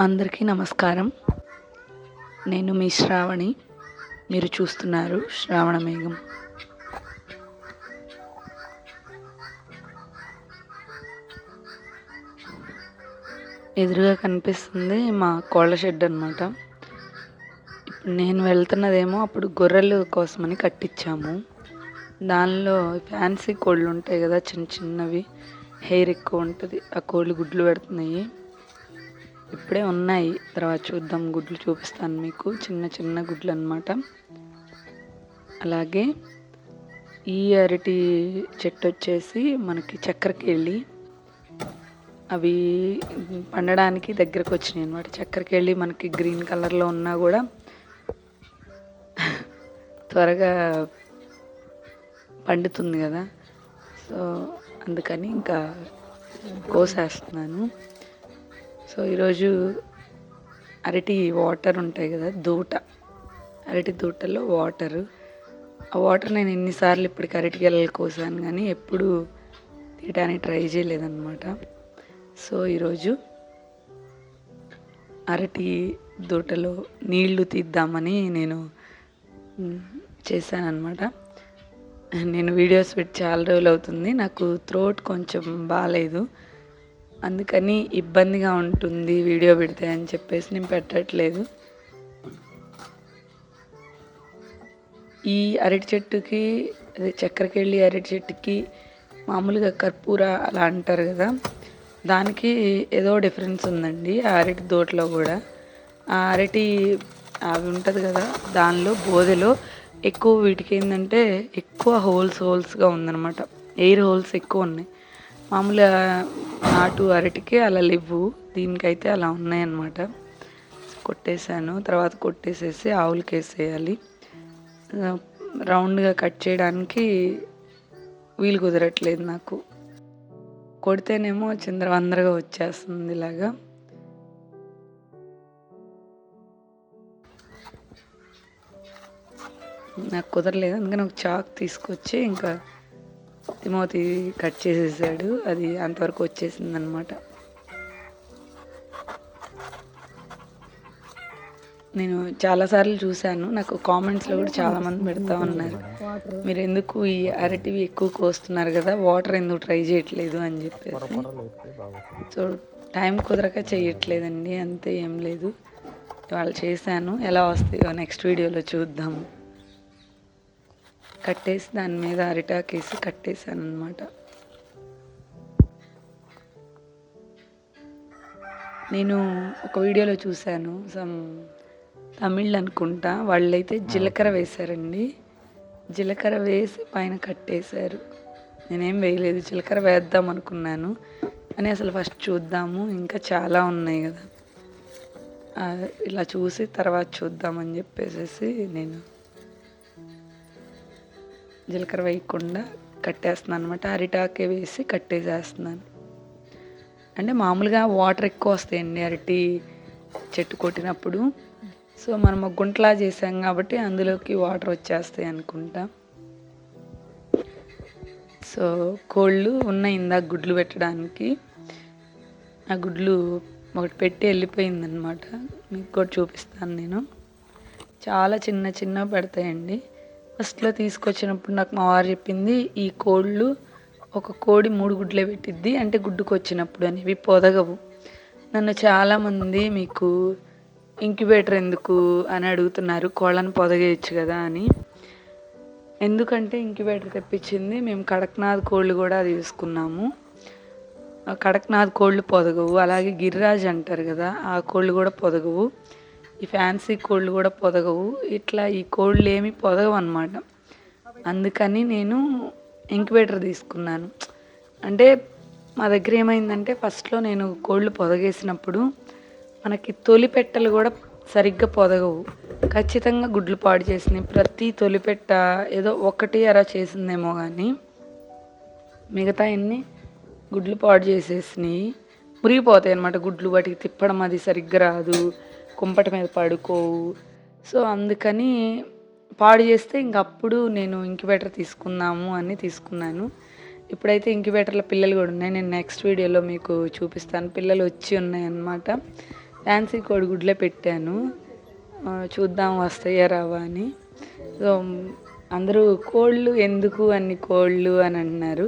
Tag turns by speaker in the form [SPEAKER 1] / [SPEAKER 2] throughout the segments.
[SPEAKER 1] అందరికీ నమస్కారం. నేను మీ శ్రావణి. మీరు చూస్తున్నారు శ్రావణ మేఘం. ఎదురుగా కనిపిస్తుంది మా కోళ్ళ షెడ్ అనమాట నేను వెళ్తున్నదేమో అప్పుడు గొర్రెలు కోసమని కట్టించాము దానిలో ఫ్యాన్సీ కోళ్ళు ఉంటాయి కదా చిన్న చిన్నవి. హెయిర్ ఎక్కువ ఉంటుంది. ఆ కోళ్ళు గుడ్లు పెడుతున్నాయి. ఇప్పుడే ఉన్నాయి. తర్వాత చూద్దాం. గుడ్లు చూపిస్తాను మీకు. చిన్న చిన్న గుడ్లు అనమాట అలాగే ఈ అరటి చెట్టు వచ్చేసి మనకి చక్కెరకేళి. అవి పండడానికి దగ్గరకు వచ్చినాయి అనమాట చక్కెరకేళి మనకి గ్రీన్ కలర్లో ఉన్నా కూడా త్వరగా పండుతుంది కదా. సో అందుకని ఇంకా కోసేస్తున్నాను. సో ఈరోజు అరటి వాటర్ ఉంటాయి కదా దూట. అరటి దూటలో వాటరు. ఆ వాటర్ నేను ఎన్నిసార్లు ఇప్పటికి అరటి గెలలు కోసాను కానీ ఎప్పుడు తీయడానికి ట్రై చేయలేదన్నమాట. సో ఈరోజు అరటి దూటలో నీళ్ళు తీద్దామని నేను చేశానమాట నేను వీడియోస్ పెట్టి చాలా రోజులు అవుతుంది. నాకు థ్రోట్ కొంచెం బాగాలేదు అందుకని ఇబ్బందిగా ఉంటుంది వీడియో పెడితే అని చెప్పేసి నేను పెట్టట్లేదు. ఈ అరటి చెట్టుకి అదే చక్కెరకెళ్ళి అరటి చెట్టుకి మామూలుగా కర్పూర అలా అంటారు కదా దానికి ఏదో డిఫరెన్స్ ఉందండి ఆ అరటి దోటలో కూడా. ఆ అరటి అవి ఉంటుంది కదా దానిలో బోదెలో ఎక్కువ వీటికి ఏంటంటే ఎక్కువ హోల్స్ హోల్స్గా ఉందన్నమాట. ఎయిర్ హోల్స్ ఎక్కువ ఉన్నాయి. మామూలుగా నాటు అరటికి అలా లేవు. దీనికైతే అలా ఉన్నాయన్నమాట. కొట్టేశాను. తర్వాత కొట్టేసేసి ఆవులకి వేసేయాలి రౌండ్గా కట్ చేయడానికి వీలు కుదరట్లేదు నాకు. కొడితేనేమో చిందరవందరగా వచ్చేస్తుంది ఇలాగా. నాకు కుదరలేదు. అందుకని ఒక చాక్ తీసుకొచ్చి ఇంకా తిమోతి కట్ చేసేసాడు. అది అంతవరకు వచ్చేసింది అనమాట నేను చాలాసార్లు చూశాను. నాకు కామెంట్స్లో కూడా చాలామంది పెడతా ఉన్నారు. మీరు ఎందుకు ఈ అరటివి ఎక్కువ కోస్తున్నారు కదా వాటర్ ఎందుకు ట్రై చేయట్లేదు అని చెప్పేసి. సో టైం కుదరక చేయట్లేదండి అంతే ఏం లేదు. వాళ్ళు చేశాను. ఎలా వస్తాయో నెక్స్ట్ వీడియోలో చూద్దాము కట్టేసి దాని మీద అరిటాకేసి కట్టేశాను అనమాట నేను ఒక వీడియోలో చూశాను సమ్ తమిళ్ అనుకుంటా. వాళ్ళైతే జీలకర్ర వేశారండి. జీలకర్ర వేసి పైన కట్టేశారు. నేనేం వేయలేదు జీలకర్ర వేద్దాం అనుకున్నాను. కానీ అసలు ఫస్ట్ చూద్దాము ఇంకా చాలా ఉన్నాయి కదా. ఇలా చూసి తర్వాత చూద్దామని చెప్పేసి నేను జీలకర్ర వేయకుండా కట్టేస్తున్నాను అనమాట అరిటాకే వేసి కట్టేసేస్తున్నాను. అంటే మామూలుగా వాటర్ ఎక్కువ వస్తాయండి అరటి చెట్టు కొట్టినప్పుడు. సో మనం ఒక గుంటలా చేసాం కాబట్టి అందులోకి వాటర్ వచ్చేస్తాయి అనుకుంటా. సో కోళ్ళు ఉన్నాయి ఇందాక గుడ్లు పెట్టడానికి. ఆ గుడ్లు ఒకటి పెట్టి వెళ్ళిపోయిందనమాట మీకు కూడా చూపిస్తాను నేను. చాలా చిన్న చిన్న పెడతాయండి. ఫస్ట్లో తీసుకొచ్చినప్పుడు నాకు మా వారు చెప్పింది ఈ కోళ్ళు ఒక కోడి మూడు గుడ్లే పెట్టిద్ది అంటే గుడ్డుకు వచ్చినప్పుడు అనేవి పొదగవు. నన్ను చాలామంది మీకు ఇంక్యుబేటర్ ఎందుకు అని అడుగుతున్నారు కోళ్ళని పొదగేయచ్చు కదా అని. ఎందుకంటే ఇంక్యుబేటర్ తెప్పించింది మేము కడక్నాథ్ కోళ్ళు కూడా తీసుకున్నాము కడక్నాథ్ కోళ్ళు పొదగవు అలాగే గిరిరాజ్ అంటారు కదా ఆ కోళ్ళు కూడా పొదగవు. ఈ ఫ్యాన్సీ కోళ్ళు కూడా పొదగవు. ఇట్లా ఈ కోళ్ళు ఏమి పొదగవు అనమాట అందుకని నేను ఇంక్యుబేటర్ తీసుకున్నాను. అంటే మా దగ్గర ఏమైందంటే ఫస్ట్లో నేను కోళ్ళు పొదగేసినప్పుడు మనకి తొలి పెట్టలు కూడా సరిగ్గా పొదగవు. ఖచ్చితంగా గుడ్లు పాడు చేసినాయి. ప్రతి తొలిపెట్ట ఏదో ఒకటి అలా చేసిందేమో కానీ మిగతా అన్ని గుడ్లు పాడు చేసేసినాయి. మురిగిపోతాయి అనమాట గుడ్లు వాటికి తిప్పడం అది సరిగ్గా రాదు. కుంపట మీద పడుకోవు. సో అందుకని పాడు చేస్తే ఇంక అప్పుడు నేను ఇంక్యుబేటర్ తీసుకుందాము అని తీసుకున్నాను. ఇప్పుడైతే ఇంక్యుబేటర్లో పిల్లలు కూడా ఉన్నాయి. నేను నెక్స్ట్ వీడియోలో మీకు చూపిస్తాను. పిల్లలు వచ్చి ఉన్నాయి అన్నమాట ఫ్యాన్సీ కోడిగుడ్లే పెట్టాను. చూద్దాం వస్తాయా రావా అని. సో అందరూ కోళ్ళు ఎందుకు అన్ని కోళ్ళు అని అంటున్నారు.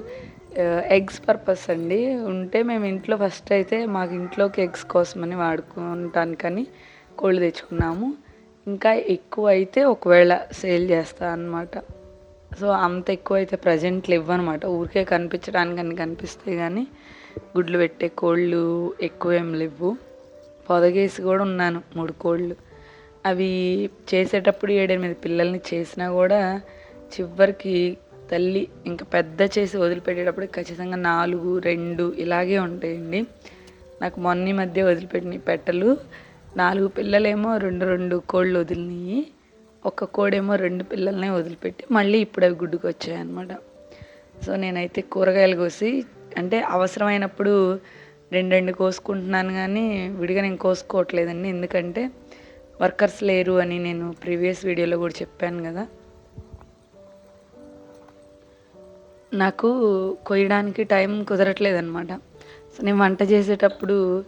[SPEAKER 1] ఎగ్స్ పర్పస్ అండి. ఉంటే మేము ఇంట్లో ఫస్ట్ అయితే మాకు ఇంట్లోకి ఎగ్స్ కోసమని వాడుకుంటాను కానీ కోళ్ళు తెచ్చుకున్నాము. ఇంకా ఎక్కువ అయితే ఒకవేళ సేల్ చేస్తా అన్నమాట. సో అంత ఎక్కువ అయితే ప్రజెంట్లు ఇవ్వనమాట ఊరికే కనిపించడానికి అని కనిపిస్తాయి కానీ గుడ్లు పెట్టే కోళ్ళు ఎక్కువ ఏం లేవు. పొదగేసి కూడా ఉన్నాను మూడు కోళ్ళు. అవి చేసేటప్పుడు ఏడెనిమిది పిల్లల్ని చేసినా కూడా చివరికి తల్లి ఇంకా పెద్ద చేసి వదిలిపెట్టేటప్పుడు ఖచ్చితంగా నాలుగు రెండు ఇలాగే ఉంటాయండి. నాకు మొన్న మధ్య వదిలిపెట్టిన పెట్టలు. నాలుగు పిల్లలేమో రెండు రెండు కోళ్ళు వదిలినాయి ఒక కోడేమో రెండు పిల్లల్ని వదిలిపెట్టి మళ్ళీ ఇప్పుడు అవి గుడ్డుకు వచ్చాయి అనమాట సో నేనైతే కూరగాయలు కోసి అంటే అవసరమైనప్పుడు రెండు రెండు కోసుకుంటున్నాను కానీ విడిగా నేను కోసుకోవట్లేదండి. ఎందుకంటే వర్కర్స్ లేరు అని నేను ప్రీవియస్ వీడియోలో కూడా చెప్పాను కదా. నాకు కొయ్యడానికి టైం కుదరట్లేదన్నమాట. సో నేను వంట చేసేటప్పుడు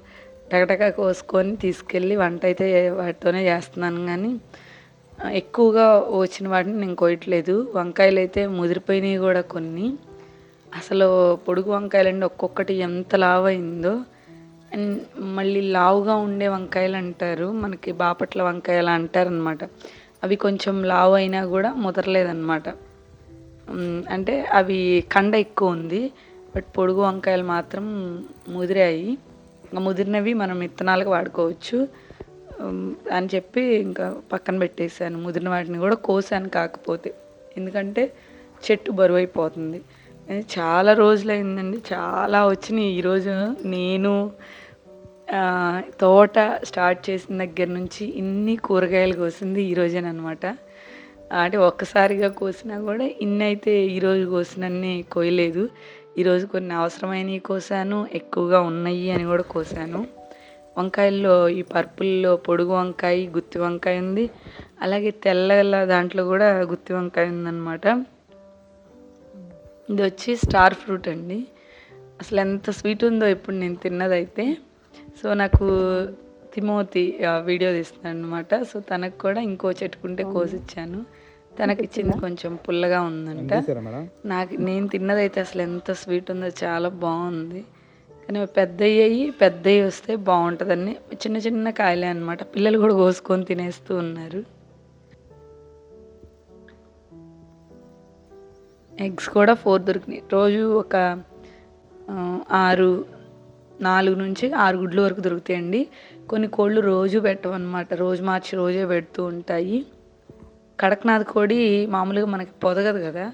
[SPEAKER 1] టకటక కోసుకొని తీసుకెళ్ళి వంట అయితే వాటితోనే చేస్తున్నాను కానీ ఎక్కువగా వచ్చిన వాటిని నేను కొయ్యట్లేదు. వంకాయలు అయితే ముదిరిపోయినాయి కూడా కొన్ని. అసలు పొడుగు వంకాయలండి ఒక్కొక్కటి ఎంత లావు అయిందో అండ్ మళ్ళీ లావుగా ఉండే వంకాయలు అంటారు. మనకి బాపట్ల వంకాయలు అంటారు అనమాట అవి కొంచెం లావు అయినా కూడా ముదరలేదన్నమాట. అంటే అవి కండ ఎక్కువ ఉంది. బట్ పొడుగు వంకాయలు మాత్రం ముదిరాయి. ముదిరినవి మనం విత్తనాలకు వాడుకోవచ్చు. అని చెప్పి ఇంకా పక్కన పెట్టేశాను. ముదిరిన వాటిని కూడా కోసాను కాకపోతే. ఎందుకంటే చెట్టు బరువు అయిపోతుంది చాలా రోజులైందండి. చాలా వచ్చినాయి. ఈరోజు నేను తోట స్టార్ట్ చేసిన దగ్గర నుంచి ఇన్ని కూరగాయలు కోసింది ఈ రోజేనమాట అంటే ఒక్కసారిగా కోసినా కూడా ఇన్ని అయితే ఈరోజు కోసినన్ని కోయలేదు. ఈరోజు కొన్ని అవసరమైనవి కోసాను ఎక్కువగా ఉన్నాయి అని కూడా కోసాను. వంకాయల్లో ఈ పర్పుల్లో పొడుగు వంకాయ గుత్తి వంకాయ ఉంది. అలాగే తెల్ల దాంట్లో కూడా గుత్తి వంకాయ ఉందన్నమాట. ఇది వచ్చి స్టార్ ఫ్రూట్ అండి. అసలు ఎంత స్వీట్ ఉందో ఇప్పుడు నేను తిన్నదైతే. సో నాకు తిమోతి వీడియో తీస్తున్నాను అనమాట సో తనకు కూడా ఇంకో చెట్టుకుంటే కోసిచ్చాను. తనకి ఇచ్చింది కొంచెం పుల్లగా ఉందంట. నాకు నేను తిన్నదైతే అసలు ఎంత స్వీట్ ఉందో చాలా బాగుంది. కానీ అవి పెద్దయ్యాయి పెద్దవి వస్తే బాగుంటుందని చిన్న చిన్న కాయలే అనమాట పిల్లలు కూడా కోసుకొని తినేస్తూ ఉన్నారు. ఎగ్స్ కూడా ఫోర్ దొరికినాయి. రోజు ఒక ఆరు నాలుగు నుంచి ఆరు గుడ్లు వరకు దొరుకుతాయండి. కొన్ని కోళ్ళు రోజు పెట్టవన్నమాట. రోజు మార్చి రోజే పెడుతూ ఉంటాయి. కడక్నాథ్ కోడి మామూలుగా మనకి పొదగదు కదా.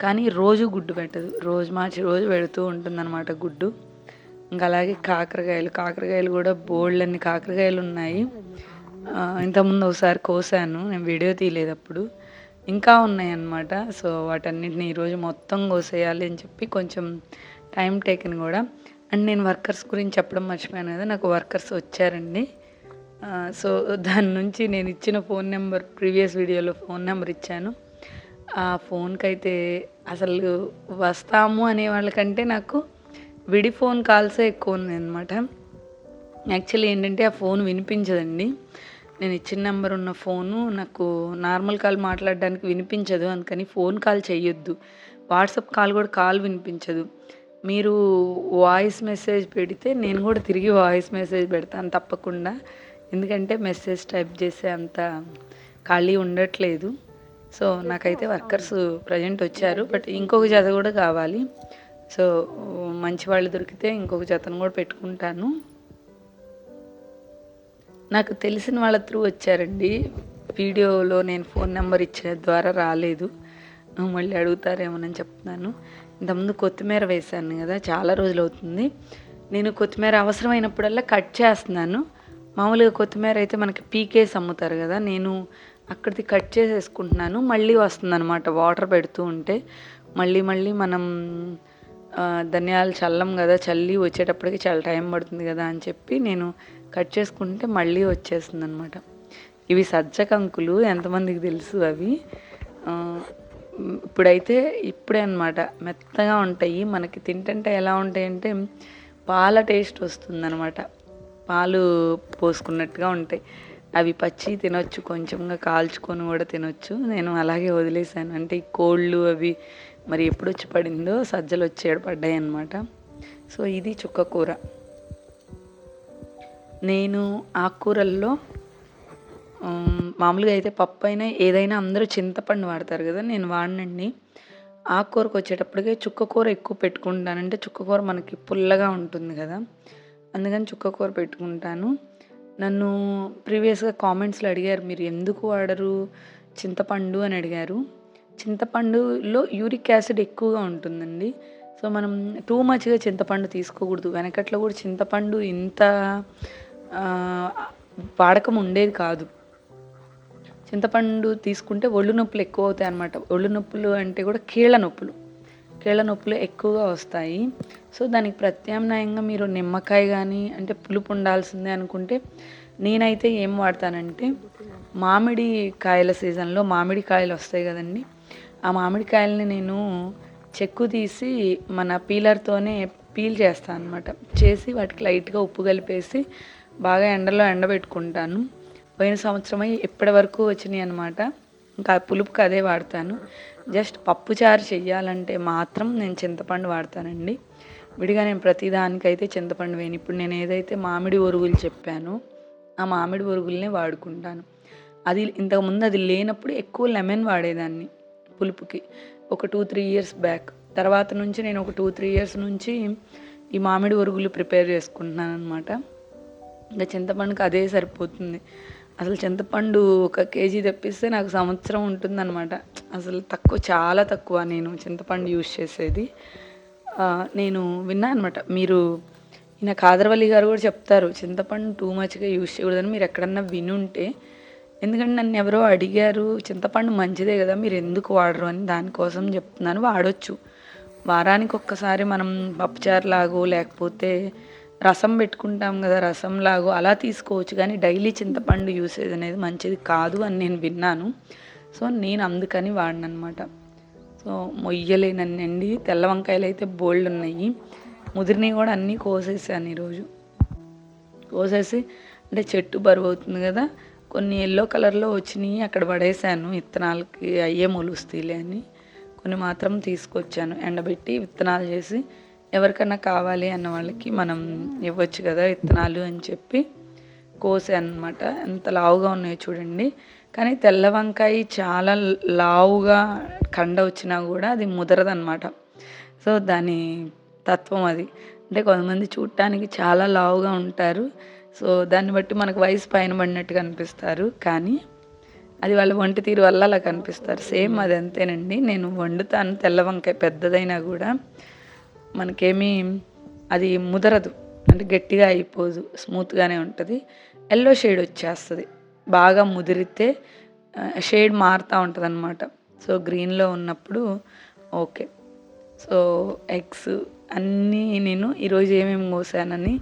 [SPEAKER 1] కానీ రోజు గుడ్డు పెట్టదు. రోజు మార్చి రోజు పెడుతూ ఉంటుందన్నమాట గుడ్డు. ఇంకా అలాగే కాకరకాయలు కాకరకాయలు కూడా బోల్డన్ని కాకరకాయలు ఉన్నాయి. ఇంతకుముందు ఒకసారి కోసాను. నేను వీడియో తీయలేదు అప్పుడు. ఇంకా ఉన్నాయి అన్నమాట సో వాటన్నిటిని ఈరోజు మొత్తం కోసేయాలి అని చెప్పి కొంచెం టైం టేకెన్ కూడా. అండ్ నేను వర్కర్స్ గురించి చెప్పడం మర్చిపోయాను కదా. నాకు వర్కర్స్ వచ్చారండి. సో దాని నుంచి నేను ఇచ్చిన ఫోన్ నెంబర్ ప్రీవియస్ వీడియోలో ఫోన్ నెంబర్ ఇచ్చాను. ఆ ఫోన్కి అయితే అసలు వస్తాము అనే వాళ్ళకంటే నాకు విడి ఫోన్ కాల్సే ఎక్కువ ఉంది అనమాట యాక్చువల్లీ ఏంటంటే ఆ ఫోన్ వినిపించదండి. నేను ఇచ్చిన నెంబర్ ఉన్న ఫోను నాకు నార్మల్ కాల్ మాట్లాడడానికి వినిపించదు. అందుకని ఫోన్ కాల్ చేయొద్దు వాట్సాప్ కాల్ కూడా కాల్ వినిపించదు. మీరు వాయిస్ మెసేజ్ పెడితే నేను కూడా తిరిగి వాయిస్ మెసేజ్ పెడతాను తప్పకుండా. ఎందుకంటే మెసేజ్ టైప్ చేసే అంత ఖాళీ ఉండట్లేదు. సో నాకైతే వర్కర్స్ ప్రజెంట్ వచ్చారు. బట్ ఇంకొక జత కూడా కావాలి. సో మంచి వాళ్ళు దొరికితే ఇంకొక జతను కూడా పెట్టుకుంటాను. నాకు తెలిసిన వాళ్ళ త్రూ వచ్చారండి. వీడియోలో నేను ఫోన్ నెంబర్ ఇచ్చిన ద్వారా రాలేదు. మళ్ళీ అడుగుతారేమోనని చెప్తున్నాను. ఇంతకుముందు కొత్తిమీర వేశాను కదా చాలా రోజులు అవుతుంది నేను కొత్తిమీర అవసరమైనప్పుడల్లా కట్ చేస్తున్నాను. మామూలుగా కొత్తిమీర అయితే మనకి పీకేసి అమ్ముతారు కదా నేను అక్కడిది కట్ చేసేసుకుంటున్నాను. మళ్ళీ వస్తుందన్నమాట వాటర్ పెడుతూ ఉంటే. మళ్ళీ మళ్ళీ మనం ధనియాలు చల్లం కదా చల్లి వచ్చేటప్పటికి చాలా టైం పడుతుంది కదా అని చెప్పి నేను కట్ చేసుకుంటే మళ్ళీ వచ్చేస్తుంది అనమాట ఇవి సజ్జ కంకులు ఎంతమందికి తెలుసు అవి? ఇప్పుడైతే ఇప్పుడే అనమాట మెత్తగా ఉంటాయి. మనకి తింటుంటే ఎలా ఉంటాయంటే పాల టేస్ట్ వస్తుందన్నమాట. పాలు పోసుకున్నట్టుగా ఉంటాయి. అవి పచ్చి తినొచ్చు కొంచెంగా కాల్చుకొని కూడా తినొచ్చు. నేను అలాగే వదిలేసాను అంటే ఈ కోళ్ళు అవి మరి ఎప్పుడు వచ్చి పడిందో సజ్జలు వచ్చి పడ్డాయి అనమాట సో ఇది చుక్క కూర. నేను ఆకుకూరల్లో మామూలుగా అయితే పప్పు అయినా ఏదైనా అందరూ చింతపండు వాడతారు కదా నేను వాడినండి. ఆకుకూరకు వచ్చేటప్పటికే చుక్క కూర ఎక్కువ పెట్టుకుంటానంటే చుక్కకూర చుక్క కూర మనకి పుల్లగా ఉంటుంది కదా. అందుకని చుక్క కూర పెట్టుకుంటాను. నన్ను ప్రీవియస్గా కామెంట్స్లో అడిగారు మీరు ఎందుకు వాడరు చింతపండు? అని అడిగారు. చింతపండులో యూరిక్ యాసిడ్ ఎక్కువగా ఉంటుందండి. సో మనం టూ మచ్గా చింతపండు తీసుకోకూడదు. వెనకట్లో కూడా చింతపండు ఇంత వాడకం ఉండేది కాదు. చింతపండు తీసుకుంటే ఒళ్ళు నొప్పులు ఎక్కువ అవుతాయి అన్నమాట ఒళ్ళు నొప్పులు అంటే కూడా కీళ్ళ నొప్పులు. కీళ్ళ నొప్పులు ఎక్కువగా వస్తాయి. సో దానికి ప్రత్యామ్నాయంగా మీరు నిమ్మకాయ కానీ అంటే పులుపు ఉండాల్సిందే అనుకుంటే నేనైతే ఏం వాడతానంటే మామిడి కాయల సీజన్లో మామిడి కాయలు వస్తాయి కదండి. ఆ మామిడికాయలని నేను చెక్కు తీసి మన పీలర్తోనే పీల్ చేస్తాను అనమాట చేసి వాటికి లైట్గా ఉప్పు కలిపేసి బాగా ఎండలో ఎండబెట్టుకుంటాను. పోయిన సంవత్సరం ఇప్పటి వరకు వచ్చినాయి అనమాట ఇంకా పులుపుకి అదే వాడతాను. జస్ట్ పప్పుచారు చెయ్యాలంటే మాత్రం నేను చింతపండు వాడతానండి. విడిగా నేను ప్రతిదానికైతే చింతపండు వేయను. ఇప్పుడు నేను ఏదైతే మామిడి ఒరుగులు చెప్పానో ఆ మామిడి ఒరుగులనే వాడుకుంటాను. అది ఇంతకుముందు అది లేనప్పుడు ఎక్కువ లెమన్ వాడేదాన్ని పులుపుకి. ఒక టూ త్రీ ఇయర్స్ బ్యాక్. తర్వాత నుంచి నేను ఒక టూ త్రీ ఇయర్స్ నుంచి ఈ మామిడి ఒరుగులు ప్రిపేర్ చేసుకుంటున్నాను అనమాట ఇంకా చింతపండుకి అదే సరిపోతుంది. అసలు చింతపండు ఒక కేజీ తెప్పిస్తే నాకు సంవత్సరం ఉంటుందన్నమాట. అసలు తక్కువ చాలా తక్కువ నేను చింతపండు యూజ్ చేసేది. నేను విన్నా అనమాట మీరు ఈయన కాదరవల్లి గారు కూడా చెప్తారు చింతపండు టూ మచ్గా యూజ్ చేయకూడదని మీరు ఎక్కడన్నా వినుంటే. ఎందుకంటే నన్ను ఎవరో అడిగారు చింతపండు మంచిదే కదా మీరు ఎందుకు వాడరు? అని దానికోసం చెప్తున్నాను. వాడొచ్చు. వారానికి ఒక్కసారి మనం పప్పుచారు లాగో లేకపోతే రసం పెట్టుకుంటాం కదా రసం లాగో అలా తీసుకోవచ్చు. కానీ డైలీ చింతపండు యూసేజ్ అనేది మంచిది కాదు అని నేను విన్నాను. సో నేను అందుకని వాడిననమాట సో మొయ్యలేనండి తెల్ల వంకాయలు అయితే బోల్డ్ ఉన్నాయి. ముదిరినవి కూడా అన్నీ కోసేసాను ఈరోజు. కోసేసి అంటే చెట్టు బరువు అవుతుంది కదా కొన్ని ఎల్లో కలర్లో వచ్చినాయి అక్కడ పడేసాను విత్తనాలకి అయ్యే మొలుస్తాయిలే అని. కొన్ని మాత్రం తీసుకొచ్చాను. ఎండబెట్టి విత్తనాలు చేసి ఎవరికన్నా కావాలి అన్న వాళ్ళకి మనం ఇవ్వచ్చు కదా విత్తనాలు అని చెప్పి కోసాను అనమాట ఎంత లావుగా ఉన్నాయో చూడండి. కానీ తెల్ల వంకాయ చాలా లావుగా కండ వచ్చినా కూడా అది ముదరదనమాట సో దాని తత్వం అది. అంటే కొంతమంది చూడటానికి చాలా లావుగా ఉంటారు. సో దాన్ని బట్టి మనకు వయసు పైన పడినట్టు కనిపిస్తారు కానీ అది వాళ్ళ వంట తీరు వల్ల అలా కనిపిస్తారు. సేమ్ అది అంతేనండి. నేను వండుతాను తెల్ల వంకాయ పెద్దదైనా కూడా. మనకేమీ అది ముదరదు. అంటే గట్టిగా అయిపోదు స్మూత్గానే ఉంటుంది. ఎల్లో షేడ్ వచ్చేస్తుంది. బాగా ముదిరితే షేడ్ మారుతూ ఉంటుంది అనమాట సో గ్రీన్లో ఉన్నప్పుడు ఓకే. సో ఎగ్స్ అన్నీ నేను ఈరోజు ఏమేమి కోసానని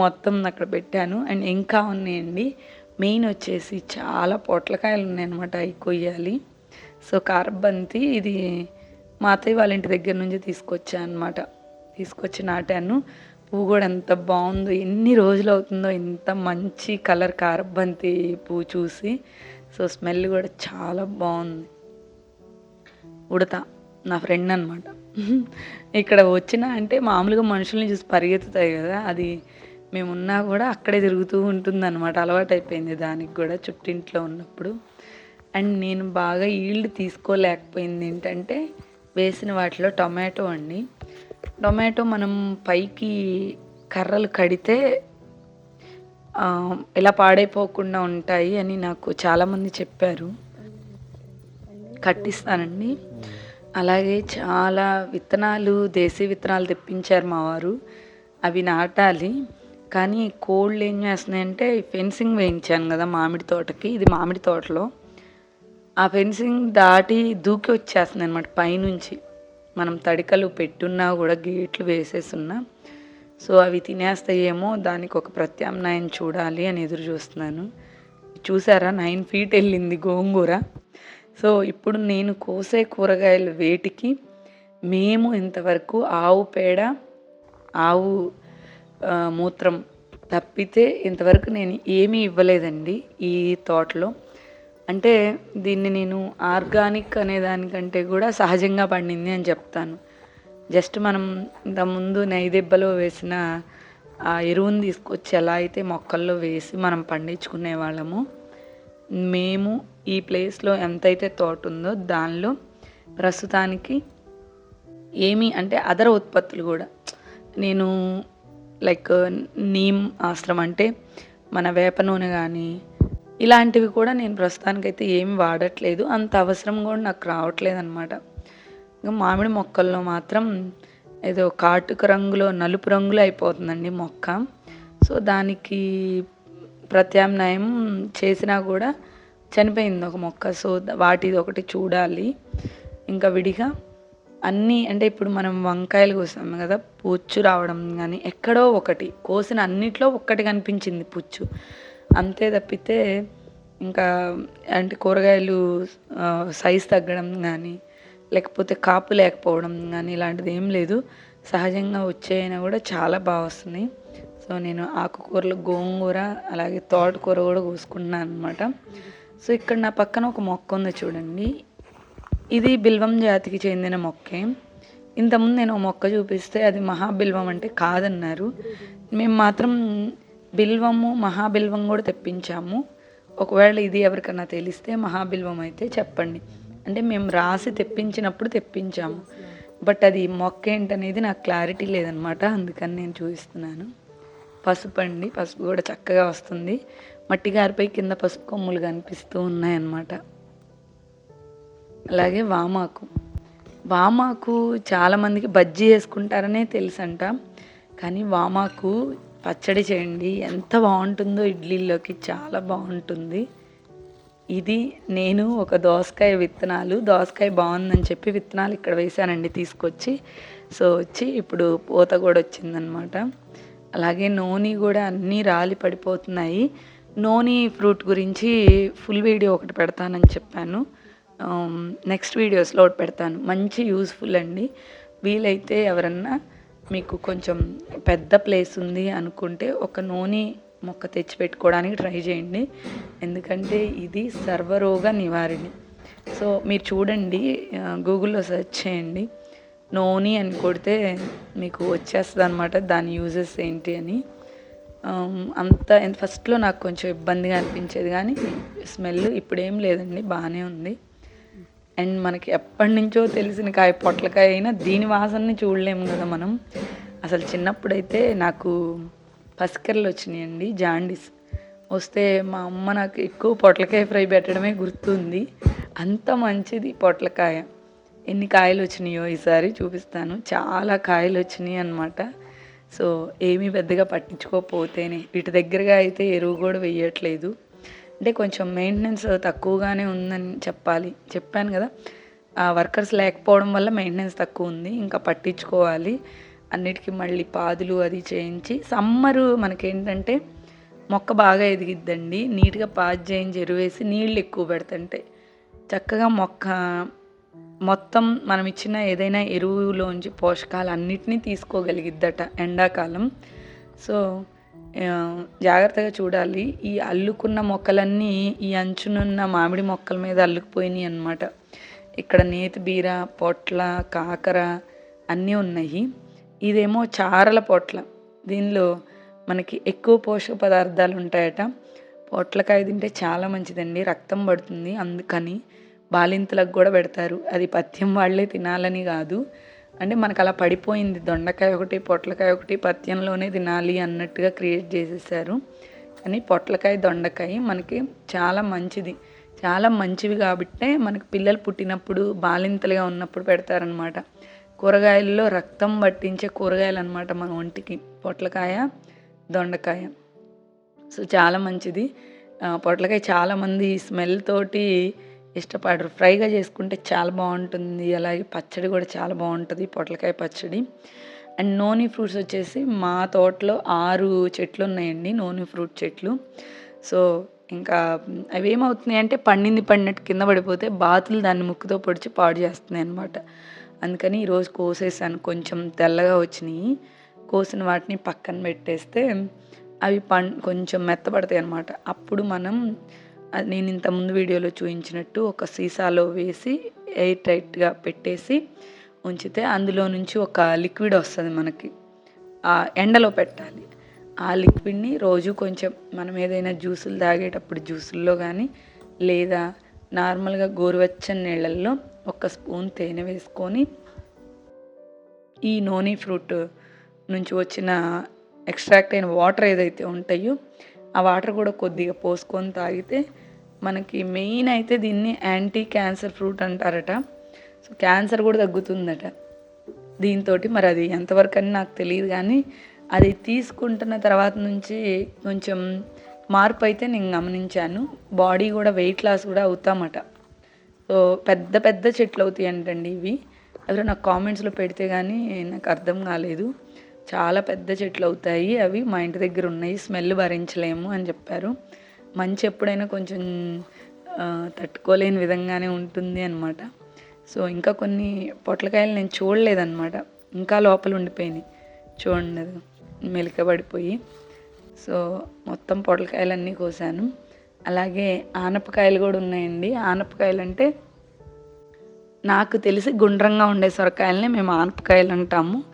[SPEAKER 1] మొత్తం అక్కడ పెట్టాను. అండ్ ఇంకా ఉన్నాయండి. మెయిన్ వచ్చేసి చాలా పొట్లకాయలు ఉన్నాయన్నమాట అవి కొయ్యాలి. సో కారబంతి ఇది మా అత్తయ్య వాళ్ళ ఇంటి దగ్గర నుంచి తీసుకొచ్చా అనమాట తీసుకొచ్చి నాటాను. పువ్వు కూడా ఎంత బాగుందో ఎన్ని రోజులు అవుతుందో ఇంత మంచి కలర్ కారబంతి పువ్వు చూసి. సో స్మెల్ కూడా చాలా బాగుంది. ఉడత నా ఫ్రెండ్ అనమాట ఇక్కడ వచ్చిన అంటే మామూలుగా మనుషుల్ని చూసి పరిగెత్తుతాయి కదా అది మేమున్నా కూడా అక్కడే తిరుగుతూ ఉంటుంది అనమాట అలవాటు అయిపోయింది దానికి కూడా చుట్టింట్లో ఉన్నప్పుడు. అండ్ నేను బాగా ఈల్డ్ తీసుకోలేకపోయింది ఏంటంటే వేసిన వాటిలో టొమాటో అండి. టొమాటో మనం పైకి కర్రలు కడితే ఇలా పాడైపోకుండా ఉంటాయి అని నాకు చాలామంది చెప్పారు. కట్టిస్తానండి. అలాగే చాలా విత్తనాలు దేశీ విత్తనాలు తెప్పించారు మా వారు. అవి నాటాలి. కానీ కోళ్ళు ఏం చేస్తున్నాయంటే ఫెన్సింగ్ వేయించాను కదా మామిడి తోటకి. ఇది మామిడి తోటలో. ఆ ఫెన్సింగ్ దాటి దూకి వచ్చేస్తుంది అనమాట పైనుంచి. మనం తడికలు పెట్టున్నా కూడా గేట్లు వేసేసున్నా. సో అవి తినేస్తాయేమో దానికి ఒక ప్రత్యామ్నాయం చూడాలి అని ఎదురు చూస్తున్నాను. చూసారా? నైన్ ఫీట్ వెళ్ళింది గోంగూర. సో ఇప్పుడు నేను కోసే కూరగాయల వేటికి మేము ఇంతవరకు ఆవు పేడ ఆవు మూత్రం తప్పితే ఇంతవరకు నేను ఏమీ ఇవ్వలేదండి ఈ తోటలో. అంటే దీన్ని నేను ఆర్గానిక్ అనే దానికంటే కూడా సహజంగా పండింది అని చెప్తాను. జస్ట్ మనం ఇంతకుముందు నైదెబ్బలో వేసిన ఆ ఎరువుని తీసుకొచ్చి ఎలా అయితే మొక్కల్లో వేసి మనం పండించుకునే వాళ్ళము మేము ఈ ప్లేస్లో ఎంతైతే తోట ఉందో దానిలో ప్రస్తుతానికి ఏమి అంటే అదర ఉత్పత్తులు కూడా. నేను లైక్ నీమ్ ఆశ్రమం అంటే మన వేప నూనె కానీ ఇలాంటివి కూడా నేను ప్రస్తుతానికైతే ఏమి వాడట్లేదు. అంత అవసరం కూడా నాకు రావట్లేదు అనమాట ఇంకా మామిడి మొక్కల్లో మాత్రం ఏదో కాటుక రంగులో నలుపు రంగులో అయిపోతుందండి మొక్క. సో దానికి ప్రత్యామ్నాయం చేసినా కూడా చనిపోయింది ఒక మొక్క. సో వాటిది ఒకటి చూడాలి. ఇంకా విడిగా అన్నీ అంటే ఇప్పుడు మనం వంకాయలు కోసాము కదా పుచ్చు రావడం కానీ ఎక్కడో ఒకటి కోసిన అన్నిట్లో ఒక్కటి కనిపించింది పుచ్చు. అంతే తప్పితే ఇంకా అంటే కూరగాయలు సైజ్ తగ్గడం కానీ లేకపోతే కాపు లేకపోవడం కానీ ఇలాంటిది ఏం లేదు. సహజంగా వచ్చాయైనా కూడా చాలా బాగా వస్తున్నాయి. సో నేను ఆకుకూరలు గోంగూర అలాగే తోటకూర కూడా కోసుకుంటున్నాను అనమాట సో ఇక్కడ నా పక్కన ఒక మొక్క ఉంది చూడండి. ఇది బిల్వం జాతికి చెందిన మొక్కే. ఇంతకుముందు నేను ఒక మొక్క చూపిస్తే అది మహాబిల్వం అంటే కాదన్నారు. మేము మాత్రం బిల్వము మహాబిల్వం కూడా తెప్పించాము. ఒకవేళ ఇది ఎవరికన్నా తెలిస్తే మహాబిల్వం అయితే చెప్పండి. అంటే మేము రాసి తెప్పించినప్పుడు తెప్పించాము. బట్ అది మొక్క ఏంటనేది నాకు క్లారిటీ లేదనమాట. అందుకని నేను చూపిస్తున్నాను. పసుపు అండి పసుపు కూడా చక్కగా వస్తుంది. మట్టి గారిపై కింద పసుపు కొమ్ములు కనిపిస్తూ ఉన్నాయన్నమాట. అలాగే వామాకు. వామాకు చాలామందికి బజ్జీ వేసుకుంటారనే తెలుసంట. కానీ వామాకు పచ్చడి చేయండి. ఎంత బాగుంటుందో ఇడ్లీలోకి చాలా బాగుంటుంది. ఇది నేను ఒక దోసకాయ విత్తనాలు దోసకాయ బాగుందని చెప్పి విత్తనాలు ఇక్కడ వేసానండి తీసుకొచ్చి. సో వచ్చి ఇప్పుడు పూత కూడా వచ్చిందనమాట అలాగే నూనె కూడా అన్నీ రాలి పడిపోతున్నాయి. నూనె ఫ్రూట్ గురించి ఫుల్ వీడియో ఒకటి పెడతానని చెప్పాను. నెక్స్ట్ వీడియోస్లో ఒకటి పెడతాను. మంచి యూస్ఫుల్ అండి. వీలైతే ఎవరన్నా మీకు కొంచెం పెద్ద ప్లేస్ ఉంది అనుకుంటే ఒక నూనె మొక్క తెచ్చి పెట్టుకోవడానికి ట్రై చేయండి. ఎందుకంటే ఇది సర్వరోగ నివారిణి. సో మీరు చూడండి గూగుల్లో సెర్చ్ చేయండి. నోని అని కొడితే మీకు వచ్చేస్తుంది అనమాట దాని యూజెస్ ఏంటి అని. అంత ఫస్ట్లో నాకు కొంచెం ఇబ్బందిగా అనిపించేది కానీ స్మెల్ ఇప్పుడేం లేదండి బాగానే ఉంది. అండ్ మనకి ఎప్పటి నుంచో తెలిసిన కాయ పొట్లకాయ అయినా దీని వాసనని చూడలేము కదా మనం. అసలు చిన్నప్పుడైతే నాకు పసికర్లు వచ్చినాయండి జాండీస్. వస్తే మా అమ్మ నాకు ఎక్కువ పొట్లకాయ ఫ్రై పెట్టడమే గుర్తుంది. అంత మంచిది పొట్లకాయ. ఎన్ని కాయలు వచ్చినాయో ఈసారి చూపిస్తాను. చాలా కాయలు వచ్చినాయి అనమాట సో ఏమీ పెద్దగా పట్టించుకోకపోతేనే. వీటి దగ్గరగా అయితే ఎరువు కూడా వేయట్లేదు. అంటే కొంచెం మెయింటెనెన్స్ తక్కువగానే ఉందని చెప్పాలి. చెప్పాను కదా. ఆ వర్కర్స్ లేకపోవడం వల్ల మెయింటెనెన్స్ తక్కువ ఉంది. ఇంకా పట్టించుకోవాలి. అన్నిటికీ మళ్ళీ పాదులు అది చేయించి సమ్మరు మనకేంటంటే మొక్క బాగా ఎదిగిద్దండి. నీట్గా పాజ్ చేయించి ఎరువేసి నీళ్ళు ఎక్కువ పెడతంటే. చక్కగా మొక్క మొత్తం మనం ఇచ్చిన ఏదైనా ఎరువులోంచి పోషకాలు అన్నిటినీ తీసుకోగలిగిద్దట ఎండాకాలం. సో జాగ్రత్తగా చూడాలి. ఈ అల్లుకున్న మొక్కలన్నీ ఈ అంచునున్న మామిడి మొక్కల మీద అల్లుకుపోయినాయి అన్నమాట. ఇక్కడ నేతి బీర పొట్ల కాకర అన్నీ ఉన్నాయి. ఇదేమో చారల పొట్ల. దీనిలో మనకి ఎక్కువ పోషక పదార్థాలు ఉంటాయట. పొట్లకాయ తింటే చాలా మంచిదండి. రక్తం పడుతుంది. అందుకని బాలింతలకు కూడా పెడతారు. అది పథ్యం వాళ్ళే తినాలని కాదు. అంటే మనకు అలా పడిపోయింది. దొండకాయ ఒకటి పొట్లకాయ ఒకటి పత్యంలోనే తినాలి అన్నట్టుగా క్రియేట్ చేసేసారు. కానీ పొట్లకాయ దొండకాయ మనకి చాలా మంచిది. చాలా మంచివి కాబట్టే మనకి పిల్లలు పుట్టినప్పుడు బాలింతలుగా ఉన్నప్పుడు పెడతారనమాట కూరగాయల్లో రక్తం పట్టించే కూరగాయలు అనమాట మన ఒంటికి. పొట్లకాయ దొండకాయ. సో చాలా మంచిది. పొట్లకాయ చాలామంది స్మెల్ తోటి ఇష్టపడరు. ఫ్రైగా చేసుకుంటే చాలా బాగుంటుంది. అలాగే పచ్చడి కూడా చాలా బాగుంటుంది పొట్లకాయ పచ్చడి. అండ్ నోని ఫ్రూట్స్ వచ్చేసి మా తోటలో ఆరు చెట్లు ఉన్నాయండి నోని ఫ్రూట్ చెట్లు. సో ఇంకా అవి ఏమవుతున్నాయి అంటే పండింది పండినట్టు కింద పడిపోతే బాతులు దాన్ని ముక్కుతో పొడిచి పాడు చేస్తున్నాయి అనమాట అందుకని ఈరోజు కోసేసాను. కొంచెం తెల్లగా వచ్చినాయి. కోసిన వాటిని పక్కన పెట్టేస్తే అవి పం కొంచెం మెత్తపడతాయి అన్నమాట. అప్పుడు మనం నేను ఇంత ముందు వీడియోలో చూపించినట్టు ఒక సీసాలో వేసి ఎయిర్ టైట్గా పెట్టేసి ఉంచితే అందులో నుంచి ఒక లిక్విడ్ వస్తుంది మనకి. ఆ ఎండలో పెట్టాలి. ఆ లిక్విడ్ని రోజు కొంచెం మనం ఏదైనా జ్యూసులు తాగేటప్పుడు జ్యూసుల్లో కానీ లేదా నార్మల్గా గోరువెచ్చని నీళ్ళల్లో ఒక స్పూన్ తేనె వేసుకొని ఈ నోని ఫ్రూట్ నుంచి వచ్చిన ఎక్స్ట్రాక్ట్ అయిన వాటర్ ఏదైతే ఉంటాయో ఆ వాటర్ కూడా కొద్దిగా పోసుకొని తాగితే మనకి మెయిన్ అయితే దీన్ని యాంటీ క్యాన్సర్ ఫ్రూట్ అంటారట. సో క్యాన్సర్ కూడా తగ్గుతుందట. దీంతో మరి అది ఎంతవరకు అని నాకు తెలియదు కానీ అది తీసుకుంటున్న తర్వాత నుంచి కొంచెం మార్పు అయితే నేను గమనించాను. బాడీ కూడా వెయిట్ లాస్ కూడా అవుతామట. సో పెద్ద పెద్ద చెట్లు అవుతాయి అంటండి ఇవి. ఎవరో నాకు కామెంట్స్లో పెడితే కానీ నాకు అర్థం కాలేదు. చాలా పెద్ద చెట్లు అవుతాయి. అవి మా ఇంటి దగ్గర ఉన్నాయి. స్మెల్ భరించలేము అని చెప్పారు. మంచి ఎప్పుడైనా కొంచెం తట్టుకోలేని విధంగానే ఉంటుంది అనమాట సో ఇంకా కొన్ని పొట్లకాయలు నేను చూడలేదన్నమాట. ఇంకా లోపల ఉండిపోయినాయి. చూడండి అది మెలికబడిపోయి. సో మొత్తం పొట్లకాయలన్నీ కోసాను. అలాగే ఆనపకాయలు కూడా ఉన్నాయండి. ఆనపకాయలు అంటే నాకు తెలిసి గుండ్రంగా ఉండే సొరకాయలని మేము ఆనపకాయలు అంటాము.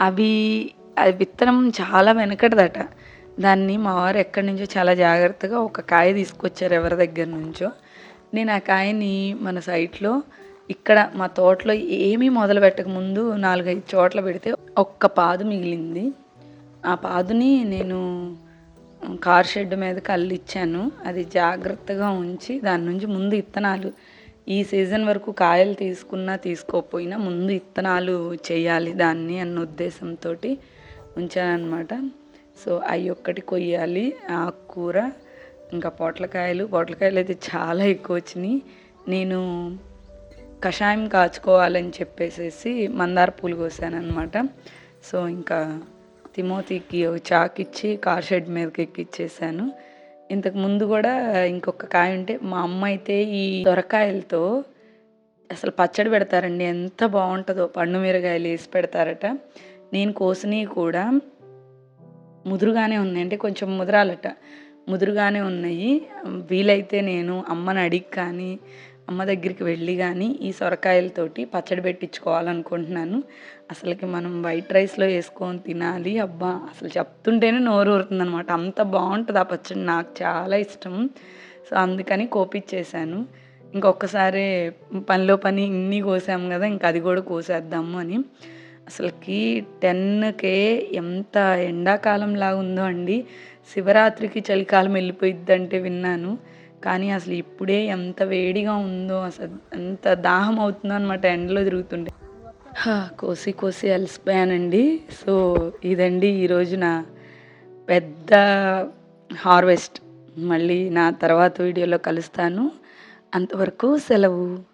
[SPEAKER 1] అవి అది విత్తనం చాలా వెనకటిదట. దాన్ని మా వారు ఎక్కడి నుంచో చాలా జాగ్రత్తగా ఒక కాయ తీసుకొచ్చారు ఎవరి దగ్గర నుంచో. నేను ఆ కాయని మన సైట్లో ఇక్కడ మా తోటలో ఏమీ మొదలు పెట్టక ముందు నాలుగైదు చోట్ల పెడితే ఒక్క పాదు మిగిలింది. ఆ పాదుని నేను కార్ షెడ్ కళ్ళు ఇచ్చాను అది జాగ్రత్తగా ఉంచి దాని నుంచి ముందు ఇత్తనాలు ఈ సీజన్ వరకు కాయలు తీసుకున్నా తీసుకోకపోయినా ముందు ఇత్తనాలు చేయాలి దాన్ని అన్న ఉద్దేశంతో ఉంచానమాట సో అవి ఒక్కటి కొయ్యాలి ఆకుకూర ఇంకా పొట్లకాయలు. పొట్లకాయలు అయితే చాలా ఎక్కువ వచ్చినాయి. నేను కషాయం కాచుకోవాలని చెప్పేసేసి మందార పూలు కోసానమాట సో ఇంకా తిమోతికి ఒక చాక్ ఇచ్చి కార్ షెడ్ మీదకి ఎక్కిచ్చేసాను. ఇంతకు ముందు కూడా ఇంకొక కాయ ఉంటే మా అమ్మ అయితే ఈ దొరకాయలతో అసలు పచ్చడి పెడతారండి ఎంత బాగుంటుందో. పండు మిరగాయలు వేసి పెడతారట. నేను కోసినవి కూడా ముదురుగానే ఉన్నాయి. అంటే కొంచెం ముదరాలట. ముదురుగానే ఉన్నాయి. వీలైతే నేను అమ్మని అడిగి కానీ అమ్మ దగ్గరికి వెళ్ళి కానీ ఈ సొరకాయలతోటి పచ్చడి పెట్టించుకోవాలనుకుంటున్నాను. అసలుకి మనం వైట్ రైస్లో వేసుకొని తినాలి. అబ్బా! అసలు చెప్తుంటేనే నోరు ఊరుతుంది అనమాట అంత బాగుంటుంది ఆ పచ్చడి. నాకు చాలా ఇష్టం. సో అందుకని కోపిచ్చేసాను. ఇంకొకసారి పనిలో పని ఇన్ని కోసాము కదా ఇంక అది కూడా కోసేద్దాము అని. అసలుకి టెన్కే ఎంత ఎండాకాలం ఉందో అండి. శివరాత్రికి చలికాలం వెళ్ళిపోయిద్దంటే విన్నాను. కానీ అసలు ఇప్పుడే ఎంత వేడిగా ఉందో అసలు ఎంత దాహం అవుతుందో అనమాట ఎండలో తిరుగుతుండే కోసి కోసి అలసిపోయానండి. సో ఇదండి ఈరోజు నా పెద్ద హార్వెస్ట్. మళ్ళీ నా తర్వాత వీడియోలో కలుస్తాను. అంతవరకు సెలవు.